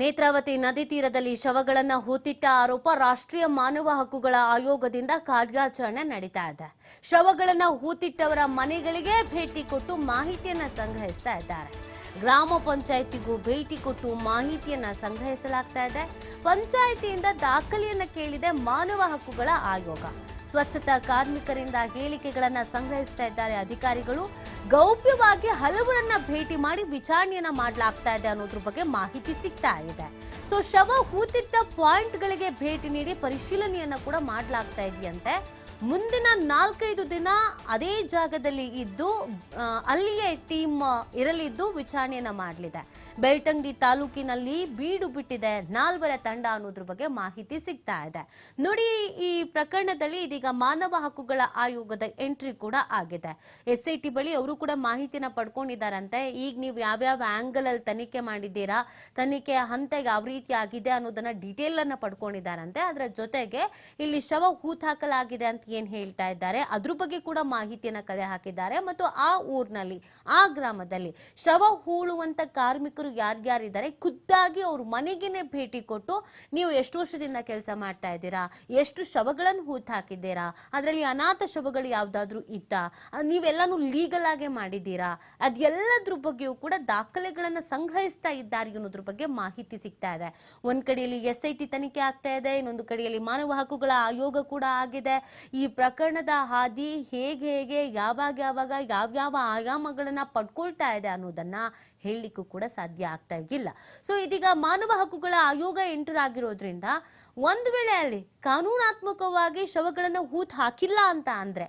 ನೇತ್ರಾವತಿ ನದಿ ತೀರದಲ್ಲಿ ಶವಗಳನ್ನು ಹೂತಿಟ್ಟ ಆರೋಪ ರಾಷ್ಟ್ರೀಯ ಮಾನವ ಹಕ್ಕುಗಳ ಆಯೋಗದಿಂದ ಕಾರ್ಯಾಚರಣೆ ನಡೀತಾ ಇದೆ. ಶವಗಳನ್ನು ಹೂತಿಟ್ಟವರ ಮನೆಗಳಿಗೆ ಭೇಟಿ ಕೊಟ್ಟು ಮಾಹಿತಿಯನ್ನು ಸಂಗ್ರಹಿಸ್ತಾ ಇದ್ದಾರೆ. ಗ್ರಾಮ ಪಂಚಾಯಿತಿಗೂ ಭೇಟಿ ಕೊಟ್ಟು ಮಾಹಿತಿಯನ್ನ ಸಂಗ್ರಹಿಸಲಾಗ್ತಾ ಇದೆ. ಪಂಚಾಯಿತಿಯಿಂದ ದಾಖಲೆಯನ್ನ ಕೇಳಿದೆ ಮಾನವ ಹಕ್ಕುಗಳ ಆಯೋಗ. ಸ್ವಚ್ಛತಾ ಕಾರ್ಮಿಕರಿಂದ ಹೇಳಿಕೆಗಳನ್ನ ಸಂಗ್ರಹಿಸ್ತಾ ಇದ್ದಾರೆ ಅಧಿಕಾರಿಗಳು. ಗೌಪ್ಯವಾಗಿ ಹಲವರನ್ನ ಭೇಟಿ ಮಾಡಿ ವಿಚಾರಣೆಯನ್ನ ಮಾಡಲಾಗ್ತಾ ಇದೆ ಅನ್ನೋದ್ರ ಬಗ್ಗೆ ಮಾಹಿತಿ ಸಿಗ್ತಾ ಇದೆ. ಸೊ ಶವ ಹೂತಿಟ್ಟ ಪಾಯಿಂಟ್ಗಳಿಗೆ ಭೇಟಿ ನೀಡಿ ಪರಿಶೀಲನೆಯನ್ನ ಕೂಡ ಮಾಡಲಾಗ್ತಾ ಇದೆಯಂತೆ. ಮುಂದಿನ ನಾಲ್ಕೈದು ದಿನ ಅದೇ ಜಾಗದಲ್ಲಿ ಇದ್ದು ಅಲ್ಲಿಯೇ ಟೀಮ್ ಇರಲಿದ್ದು ವಿಚಾರಣೆಯನ್ನ ಮಾಡಲಿದೆ. ಬೆಳ್ತಂಗಡಿ ತಾಲೂಕಿನಲ್ಲಿ ಬೀಡು ಬಿಟ್ಟಿದೆ. ನಾಲ್ವರ ತಂಡ ಅನ್ನೋದ್ರ ಬಗ್ಗೆ ಮಾಹಿತಿ ಸಿಗ್ತಾ ಇದೆ. ನೋಡಿ, ಈ ಪ್ರಕರಣದಲ್ಲಿ ಇದೀಗ ಮಾನವ ಹಕ್ಕುಗಳ ಆಯೋಗದ ಎಂಟ್ರಿ ಕೂಡ ಆಗಿದೆ. ಎಸ್ ಐ ಟಿ ಬಳಿ ಅವರು ಕೂಡ ಮಾಹಿತಿನ ಪಡ್ಕೊಂಡಿದ್ದಾರಂತೆ. ಈಗ ನೀವು ಯಾವ್ಯಾವ ಆಂಗಲ್ ಅಲ್ಲಿ ತನಿಖೆ ಮಾಡಿದ್ದೀರಾ, ತನಿಖೆ ಹಂತ ಯಾವ ರೀತಿ ಆಗಿದೆ ಅನ್ನೋದನ್ನ ಡೀಟೇಲ್ ಅನ್ನ ಪಡ್ಕೊಂಡಿದ್ದಾರಂತೆ. ಅದರ ಜೊತೆಗೆ ಇಲ್ಲಿ ಶವ ಹೂತಾಕಲಾಗಿದೆ ಅಂತ ಏನ್ ಹೇಳ್ತಾ ಇದ್ದಾರೆ, ಅದ್ರ ಬಗ್ಗೆ ಕೂಡ ಮಾಹಿತಿಯನ್ನ ಕಲೆ ಹಾಕಿದ್ದಾರೆ. ಮತ್ತು ಆ ಊರಿನಲ್ಲಿ, ಆ ಗ್ರಾಮದಲ್ಲಿ ಶವ ಹೂಳುವಂತ ಕಾರ್ಮಿಕರು ಯಾರ್ಯಾರಿದ್ದಾರೆ, ಖುದ್ದಾಗಿ ಅವ್ರ ಮನೆಗೇನೆ ಭೇಟಿ ಕೊಟ್ಟು ನೀವು ಎಷ್ಟು ವರ್ಷದಿಂದ ಕೆಲಸ ಮಾಡ್ತಾ ಇದ್ದೀರಾ, ಎಷ್ಟು ಶವಗಳನ್ನು ಹೂತ್ ಹಾಕಿದ್ದೀರಾ, ಅದರಲ್ಲಿ ಅನಾಥ ಶವಗಳು ಯಾವುದಾದ್ರೂ ನೀವೆಲ್ಲನೂ ನೀವೆಲ್ಲಾನು ಲೀಗಲ್ ಆಗೇ ಮಾಡಿದ್ದೀರಾ ಅದೆಲ್ಲದ್ರ ಬಗ್ಗೆಯೂ ಕೂಡ ದಾಖಲೆಗಳನ್ನು ಸಂಗ್ರಹಿಸ್ತಾ ಇದ್ದಾರೆ ಅನ್ನೋದ್ರ ಬಗ್ಗೆ ಮಾಹಿತಿ ಸಿಗ್ತಾ ಇದೆ. ಒಂದ್ ಕಡೆಯಲ್ಲಿ ಎಸ್ ಐ ಟಿ ತನಿಖೆ ಆಗ್ತಾ ಇದೆ, ಇನ್ನೊಂದು ಕಡೆಯಲ್ಲಿ ಮಾನವ ಹಕ್ಕುಗಳ ಆಯೋಗ ಕೂಡ ಆಗಿದೆ. ಈ ಪ್ರಕರಣದ ಹಾದಿ ಹೇಗೆ ಹೇಗೆ, ಯಾವಾಗ ಯಾವಾಗ ಯಾವ್ಯಾವ ಆಯಾಮಗಳನ್ನು ಪಡ್ಕೊಳ್ತಾ ಇದೆ ಅನ್ನೋದನ್ನ ಹೇಳಲಿಕ್ಕೂ ಕೂಡ ಸಾಧ್ಯ ಆಗ್ತಾ ಇಲ್ಲ. ಸೊ ಇದೀಗ ಮಾನವ ಹಕ್ಕುಗಳ ಆಯೋಗ ಎಂಟರ್ ಆಗಿರೋದ್ರಿಂದ ಒಂದು ವೇಳೆ ಅಲ್ಲಿ ಕಾನೂನಾತ್ಮಕವಾಗಿ ಶವಗಳನ್ನು ಹೂತ್ ಹಾಕಿಲ್ಲ ಅಂತ ಅಂದ್ರೆ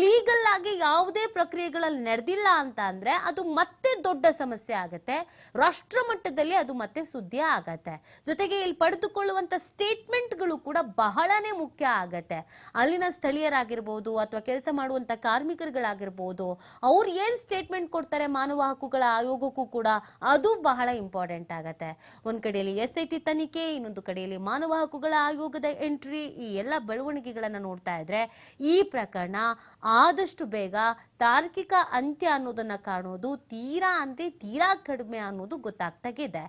ಲೀಗಲ್ ಆಗಿ ಯಾವುದೇ ಪ್ರಕ್ರಿಯೆಗಳಲ್ಲಿ ನಡೆದಿಲ್ಲ ಅಂತ ಅಂದರೆ ಅದು ಮತ್ತೆ ದೊಡ್ಡ ಸಮಸ್ಯೆ ಆಗತ್ತೆ. ರಾಷ್ಟ್ರ ಮಟ್ಟದಲ್ಲಿ ಅದು ಮತ್ತೆ ಸುದ್ದಿ ಆಗತ್ತೆ. ಜೊತೆಗೆ ಇಲ್ಲಿ ಪಡೆದುಕೊಳ್ಳುವಂತ ಸ್ಟೇಟ್ಮೆಂಟ್ಗಳು ಕೂಡ ಬಹಳನೇ ಮುಖ್ಯ ಆಗತ್ತೆ. ಅಲ್ಲಿನ ಸ್ಥಳೀಯರಾಗಿರ್ಬೋದು ಅಥವಾ ಕೆಲಸ ಮಾಡುವಂತ ಕಾರ್ಮಿಕರುಗಳಾಗಿರ್ಬೋದು, ಅವ್ರು ಏನು ಸ್ಟೇಟ್ಮೆಂಟ್ ಕೊಡ್ತಾರೆ ಮಾನವ ಹಕ್ಕುಗಳ ಆಯೋಗಕ್ಕೂ ಕೂಡ ಅದು ಬಹಳ ಇಂಪಾರ್ಟೆಂಟ್ ಆಗತ್ತೆ. ಒಂದು ಕಡೆಯಲ್ಲಿ ಎಸ್ ಐ ಟಿ ತನಿಖೆ, ಇನ್ನೊಂದು ಕಡೆಯಲ್ಲಿ ಮಾನವ ಹಕ್ಕುಗಳ ಆಯೋಗದ ಎಂಟ್ರಿ ಈ ಎಲ್ಲ ಬೆಳವಣಿಗೆಗಳನ್ನು ನೋಡ್ತಾ ಇದ್ರೆ ಈ ಪ್ರಕರಣ ಆದಷ್ಟು ಬೇಗ ತಾರ್ಕಿಕ ಅಂತ್ಯ ಅನ್ನೋದನ್ನ ಕಾಣೋದು ತೀರಾ ಅಂದರೆ ತೀರಾ ಕಡಿಮೆ ಅನ್ನೋದು ಗೊತ್ತಾಗ್ತಾಗಿದೆ.